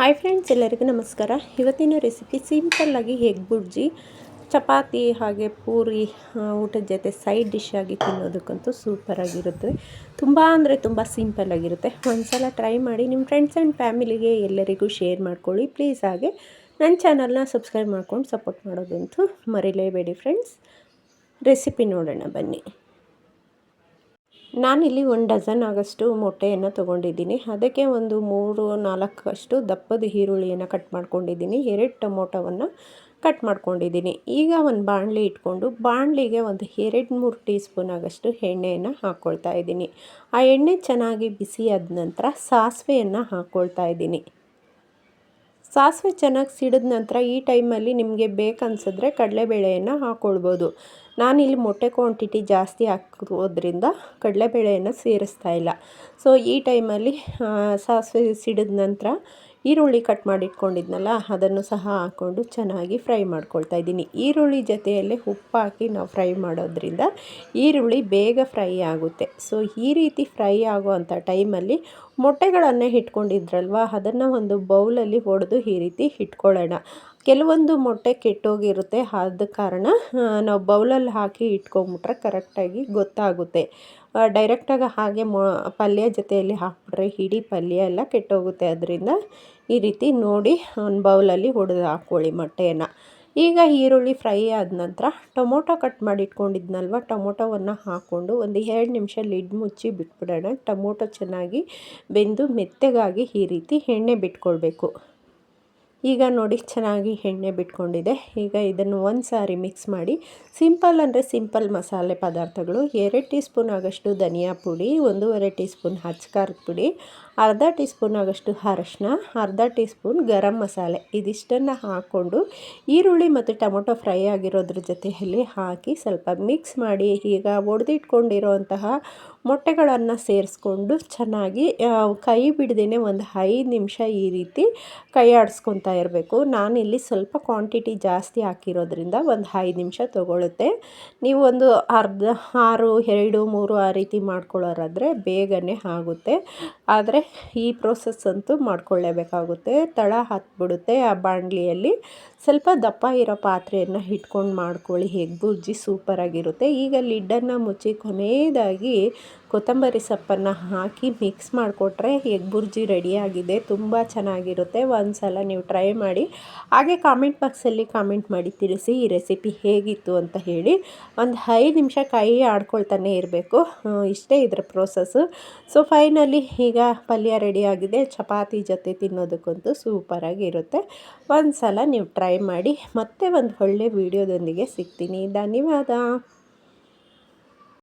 Hi friends ಎಲ್ಲರಿಗೂ ನಮಸ್ಕಾರ. ಇವತ್ತಿನ ರೆಸಿಪಿ ಸಿಂಪಲ್ಲಾಗಿ ಎಗ್ ಬುರ್ಜಿ, ಚಪಾತಿ ಹಾಗೆ ಪೂರಿ ಊಟದ ಜೊತೆ ಸೈಡ್ ಡಿಶ್ ಆಗಿ ತಿನ್ನೋದಕ್ಕಂತೂ ಸೂಪರಾಗಿರುತ್ತೆ ತುಂಬ ಅಂದರೆ ತುಂಬ ಸಿಂಪಲ್ಲಾಗಿರುತ್ತೆ ಒಂದು ಸಲ ಟ್ರೈ ಮಾಡಿ ನಿಮ್ಮ ಫ್ರೆಂಡ್ಸ್ ಆ್ಯಂಡ್ ಫ್ಯಾಮಿಲಿಗೆ ಎಲ್ಲರಿಗೂ ಶೇರ್ ಮಾಡ್ಕೊಳ್ಳಿ. ಪ್ಲೀಸ್ ಹಾಗೆ ನನ್ನ ಚಾನಲ್ನ ಸಬ್ಸ್ಕ್ರೈಬ್ ಮಾಡ್ಕೊಂಡು ಸಪೋರ್ಟ್ ಮಾಡೋದಂತೂ ಮರಿಲೇಬೇಡಿ ಫ್ರೆಂಡ್ಸ್ ರೆಸಿಪಿ ನೋಡೋಣ ಬನ್ನಿ. ನಾನಿಲ್ಲಿ ಒಂದು ಡಜನ್ ಆಗಷ್ಟು ಮೊಟ್ಟೆಯನ್ನು ತೊಗೊಂಡಿದ್ದೀನಿ. ಅದಕ್ಕೆ ಒಂದು ಮೂರು ನಾಲ್ಕಷ್ಟು ದಪ್ಪದ ಈರುಳ್ಳಿಯನ್ನು ಕಟ್ ಮಾಡ್ಕೊಂಡಿದ್ದೀನಿ. ಎರಡು ಟೊಮೊಟೊವನ್ನು ಕಟ್ ಮಾಡ್ಕೊಂಡಿದ್ದೀನಿ. ಈಗ ಒಂದು ಬಾಣಲಿ ಇಟ್ಕೊಂಡು ಬಾಣಲಿಗೆ ಒಂದು ಎರಡು ಮೂರು ಟೀ ಸ್ಪೂನ್ ಆಗಷ್ಟು ಎಣ್ಣೆಯನ್ನು ಹಾಕ್ಕೊಳ್ತಾ ಇದ್ದೀನಿ. ಆ ಎಣ್ಣೆ ಚೆನ್ನಾಗಿ ಬಿಸಿ ಆದ ನಂತರ ಸಾಸಿವೆಯನ್ನು ಹಾಕ್ಕೊಳ್ತಾ ಇದ್ದೀನಿ. ಸಾಸಿವೆ ಚೆನ್ನಾಗಿ ಸಿಡಿದ ನಂತರ ಈ ಟೈಮಲ್ಲಿ ನಿಮಗೆ ಬೇಕನ್ಸಿದ್ರೆ ಕಡಲೆಬೇಳೆಯನ್ನು ಹಾಕ್ಕೊಳ್ಬೋದು ನಾನಿಲ್ಲಿ ಮೊಟ್ಟೆ ಕ್ವಾಂಟಿಟಿ ಜಾಸ್ತಿ ಹಾಕೋದ್ರಿಂದ ಕಡಲೆಬೇಳೆಯನ್ನು ಸೇರಿಸ್ತಾ ಇಲ್ಲ. ಸೊ ಈ ಟೈಮಲ್ಲಿ ಸಾಸಿವೆ ಸಿಡಿದ ನಂತರ ಈರುಳ್ಳಿ ಕಟ್ ಮಾಡಿ ಇಟ್ಕೊಂಡಿದ್ನಲ್ಲ ಅದನ್ನು ಸಹ ಹಾಕ್ಕೊಂಡು ಚೆನ್ನಾಗಿ ಫ್ರೈ ಮಾಡ್ಕೊಳ್ತಾ ಇದ್ದೀನಿ. ಈರುಳ್ಳಿ ಜೊತೆಯಲ್ಲೇ ಉಪ್ಪು ಹಾಕಿ ನಾವು ಫ್ರೈ ಮಾಡೋದ್ರಿಂದ ಈರುಳ್ಳಿ ಬೇಗ ಫ್ರೈ ಆಗುತ್ತೆ. ಸೊ ಈ ರೀತಿ ಫ್ರೈ ಆಗುವಂಥ ಟೈಮಲ್ಲಿ ಮೊಟ್ಟೆಗಳನ್ನು ಇಟ್ಕೊಂಡಿದ್ರಲ್ವ ಅದನ್ನು ಒಂದು ಬೌಲಲ್ಲಿ ಒಡೆದು ಈ ರೀತಿ ಇಟ್ಕೊಳ್ಳೋಣ ಕೆಲವೊಂದು ಮೊಟ್ಟೆ ಕೆಟ್ಟೋಗಿರುತ್ತೆ. ಆದ ಕಾರಣ ನಾವು ಬೌಲಲ್ಲಿ ಹಾಕಿ ಇಟ್ಕೊಂಬಿಟ್ರೆ ಕರೆಕ್ಟಾಗಿ ಗೊತ್ತಾಗುತ್ತೆ. ಡೈರೆಕ್ಟಾಗಿ ಹಾಗೆ ಮೊ, ಪಲ್ಯ ಜೊತೆಯಲ್ಲಿ ಹಾಕ್ಬಿಟ್ರೆ ಇಡೀ ಪಲ್ಯ ಎಲ್ಲ ಕೆಟ್ಟೋಗುತ್ತೆ. ಅದರಿಂದ ಈ ರೀತಿ ನೋಡಿ ಒಂದು ಬೌಲಲ್ಲಿ ಹೊಡೆದು ಹಾಕ್ಕೊಳ್ಳಿ ಮೊಟ್ಟೆಯನ್ನು. ಈಗ ಈರುಳ್ಳಿ ಫ್ರೈ ಆದ ನಂತರ ಟೊಮೊಟೊ ಕಟ್ ಮಾಡಿ ಇಟ್ಕೊಂಡಿದ್ನಲ್ವ ಟೊಮೊಟೊವನ್ನು ಹಾಕ್ಕೊಂಡು ಒಂದು ಎರಡು ನಿಮಿಷ ಲಿಡ್ ಮುಚ್ಚಿ ಬಿಟ್ಬಿಡೋಣ. ಟೊಮೊಟೊ ಚೆನ್ನಾಗಿ ಬೆಂದು ಮೆತ್ತಗಾಗಿ ಈ ರೀತಿ ಎಣ್ಣೆ ಬಿಟ್ಕೊಳ್ಬೇಕು. ಈಗ ನೋಡಿ ಚೆನ್ನಾಗಿ ಎಣ್ಣೆ ಬಿಟ್ಕೊಂಡಿದೆ. ಈಗ ಇದನ್ನು ಒಂದು ಸಾರಿ ಮಿಕ್ಸ್ ಮಾಡಿ, ಸಿಂಪಲ್ ಅಂದರೆ ಸಿಂಪಲ್ ಮಸಾಲೆ ಪದಾರ್ಥಗಳು, ಎರಡು ಟೀ ಸ್ಪೂನ್ ಆಗೋಷ್ಟು ಧನಿಯಾ ಪುಡಿ, ಒಂದೂವರೆ ಟೀ ಸ್ಪೂನ್ ಹಚ್ಕಾರದ ಪುಡಿ ಅರ್ಧ ಟೀ ಸ್ಪೂನ್ ಆಗಷ್ಟು ಅರಶಿನ, ಅರ್ಧ ಟೀ ಸ್ಪೂನ್ ಗರಂ ಮಸಾಲೆ ಇದಿಷ್ಟನ್ನು ಹಾಕ್ಕೊಂಡು ಈರುಳ್ಳಿ ಮತ್ತು ಟೊಮೊಟೊ ಫ್ರೈ ಆಗಿರೋದ್ರ ಜೊತೆಯಲ್ಲಿ ಹಾಕಿ ಸ್ವಲ್ಪ ಮಿಕ್ಸ್ ಮಾಡಿ ಈಗ ಒಡೆದಿಟ್ಕೊಂಡಿರೋಂತಹ ಮೊಟ್ಟೆಗಳನ್ನು ಸೇರಿಸ್ಕೊಂಡು ಚೆನ್ನಾಗಿ ಕೈ ಬಿಡ್ದೇ ಒಂದು ಐದು ನಿಮಿಷ ಈ ರೀತಿ ಕೈ ಆಡಿಸ್ಕೊತಾ ಇರಬೇಕು. ನಾನಿಲ್ಲಿ ಸ್ವಲ್ಪ ಕ್ವಾಂಟಿಟಿ ಜಾಸ್ತಿ ಹಾಕಿರೋದ್ರಿಂದ ಒಂದು ಐದು ನಿಮಿಷ ತೊಗೊಳುತ್ತೆ. ನೀವು ಒಂದು ಅರ್ಧ, ಆರು, ಎರಡು, ಮೂರು ಆ ರೀತಿ ಮಾಡ್ಕೊಳ್ಳೋರಾದರೆ ಬೇಗನೆ ಆಗುತ್ತೆ. ಆದರೆ ಈ ಪ್ರೋಸೆಸ್ ಅಂತೂ ಮಾಡ್ಕೊಳ್ಳೇಬೇಕಾಗುತ್ತೆ. ತಳ ಹತ್ಬಿಡುತ್ತೆ ಆ ಬಾಣಲಿಯಲ್ಲಿ. ಸ್ವಲ್ಪ ದಪ್ಪ ಇರೋ ಪಾತ್ರೆಯನ್ನು ಇಟ್ಕೊಂಡು ಮಾಡ್ಕೊಳ್ಳಿ. ಎಗ್ ಬುರ್ಜಿ ಸೂಪರಾಗಿರುತ್ತೆ ಈಗ ಲಿಡ್ಡನ್ನು ಮುಚ್ಚಿ ಕೊನೆಯದಾಗಿ ಕೊತ್ತಂಬರಿ ಸೊಪ್ಪನ್ನು ಹಾಕಿ ಮಿಕ್ಸ್ ಮಾಡಿಕೊಟ್ರೆ ಎಗ್ ಬುರ್ಜಿ ರೆಡಿಯಾಗಿದೆ ತುಂಬ ಚೆನ್ನಾಗಿರುತ್ತೆ. ಒಂದು ಸಲ ನೀವು ಟ್ರೈ ಮಾಡಿ. ಹಾಗೆ ಕಾಮೆಂಟ್ ಬಾಕ್ಸಲ್ಲಿ ಕಾಮೆಂಟ್ ಮಾಡಿ ತಿಳಿಸಿ ಈ ರೆಸಿಪಿ ಹೇಗಿತ್ತು ಅಂತ ಹೇಳಿ. ಒಂದು ಐದು ನಿಮಿಷ ಕೈ ಆಡ್ಕೊಳ್ತಾನೆ ಇರಬೇಕು. ಇಷ್ಟೇ ಇದರ ಪ್ರೋಸೆಸ್ಸು ಸೊ ಫೈನಲಿ ಈಗ ಪಲ್ಯ ರೆಡಿಯಾಗಿದೆ ಚಪಾತಿ ಜೊತೆ ತಿನ್ನೋದಕ್ಕಂತೂ ಸೂಪರಾಗಿರುತ್ತೆ ಒಂದು ಸಲ ನೀವು ಟ್ರೈ ಮಾಡಿ ಮತ್ತೆ ಒಂದು ಒಳ್ಳೆ ವೀಡಿಯೋದೊಂದಿಗೆ ಸಿಗ್ತೀನಿ. ಧನ್ಯವಾದ.